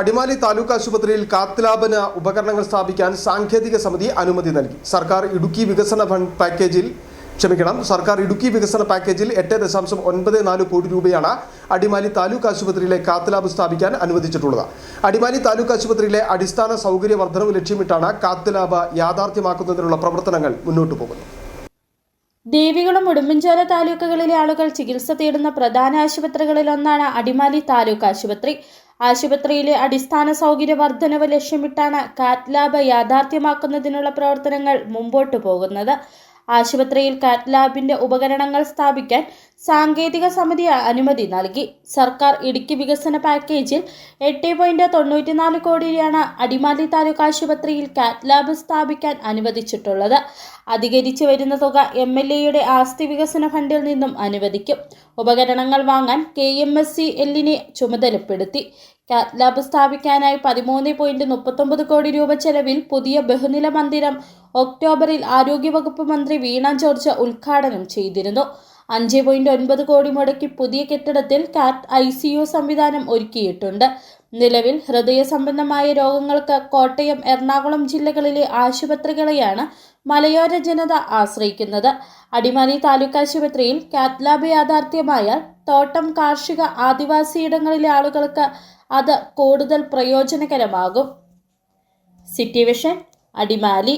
അടിമാലി താലൂക്ക് ആശുപത്രിയിൽ കാത്ലാപന ഉപകരണങ്ങൾ സ്ഥാപിക്കാൻ സാങ്കേതിക സമിതി അനുമതി നൽകി. സർക്കാർ ഇടുക്കി വികസന ഫണ്ട് പാക്കേജിൽ ക്ഷമിക്കണം സർക്കാർ ഇടുക്കി വികസന പാക്കേജിൽ എട്ട് ദശാംശം ഒൻപത് നാല് കോടി രൂപയാണ് അടിമാലി താലൂക്ക് ആശുപത്രിയിലെ കാത്തലാബ് സ്ഥാപിക്കാൻ അനുവദിച്ചിട്ടുള്ളത്. അടിമാലി താലൂക്ക് ആശുപത്രിയിലെ അടിസ്ഥാന സൗകര്യ വർധനവ് ലക്ഷ്യമിട്ടാണ് കാത്തലാബ് യാഥാർത്ഥ്യമാക്കുന്നതിനുള്ള പ്രവർത്തനങ്ങൾ മുന്നോട്ടു പോകുന്നത്. ദേവികുളം ഉടുമ്പൻചോല താലൂക്കുകളിലെ ആളുകൾ ചികിത്സ തേടുന്ന പ്രധാന ആശുപത്രികളിലൊന്നാണ് അടിമാലി താലൂക്ക് ആശുപത്രി. ആശുപത്രിയിലെ അടിസ്ഥാന സൗകര്യ വർധനവ് ലക്ഷ്യമിട്ടാണ് കാറ്റ് ലാബ് യാഥാർത്ഥ്യമാക്കുന്നതിനുള്ള പ്രവർത്തനങ്ങൾ മുമ്പോട്ടു പോകുന്നത്. ആശുപത്രിയിൽ കാറ്റ് ലാബിന്റെ ഉപകരണങ്ങൾ സ്ഥാപിക്കാൻ സാങ്കേതിക സമിതി അനുമതി നൽകി. സർക്കാർ ഇടുക്കി വികസന പാക്കേജിൽ എട്ട് പോയിന്റ് തൊണ്ണൂറ്റിനാല് കോടിയാണ് അടിമാലി താലൂക്ക് ആശുപത്രിയിൽ കാറ്റ് ലാബ് സ്ഥാപിക്കാൻ അനുവദിച്ചിട്ടുള്ളത്. അധികരിച്ചു വരുന്ന തുക എം എൽ എയുടെ ആസ്തി വികസന ഫണ്ടിൽ നിന്നും അനുവദിക്കും. ഉപകരണങ്ങൾ വാങ്ങാൻ കെ എം എസ് സി എല്ലിനെ ചുമതലപ്പെടുത്തി. കാറ്റ് ലാബ് സ്ഥാപിക്കാനായി പതിമൂന്ന് പോയിന്റ് മുപ്പത്തൊമ്പത് കോടി രൂപ ചെലവിൽ പുതിയ ബഹുനില മന്ദിരം ഒക്ടോബറിൽ ആരോഗ്യവകുപ്പ് മന്ത്രി വീണ ജോർജ് ഉദ്ഘാടനം ചെയ്തിരുന്നു. അഞ്ച് പോയിന്റ് ഒൻപത് കോടി മുടക്കി പുതിയ കെട്ടിടത്തിൽ കാറ്റ് ഐ സി യു സംവിധാനം ഒരുക്കിയിട്ടുണ്ട്. നിലവിൽ ഹൃദയ സംബന്ധമായ രോഗങ്ങൾക്ക് കോട്ടയം എറണാകുളം ജില്ലകളിലെ ആശുപത്രികളെയാണ് മലയോര ജനത ആശ്രയിക്കുന്നത്. അടിമാലി താലൂക്ക് ആശുപത്രിയിൽ കാത്ലാബ് യാഥാർത്ഥ്യമായ തോട്ടം കാർഷിക ആദിവാസിയിടങ്ങളിലെ ആളുകൾക്ക് അത് കൂടുതൽ പ്രയോജനകരമാകും. City vision Adimali.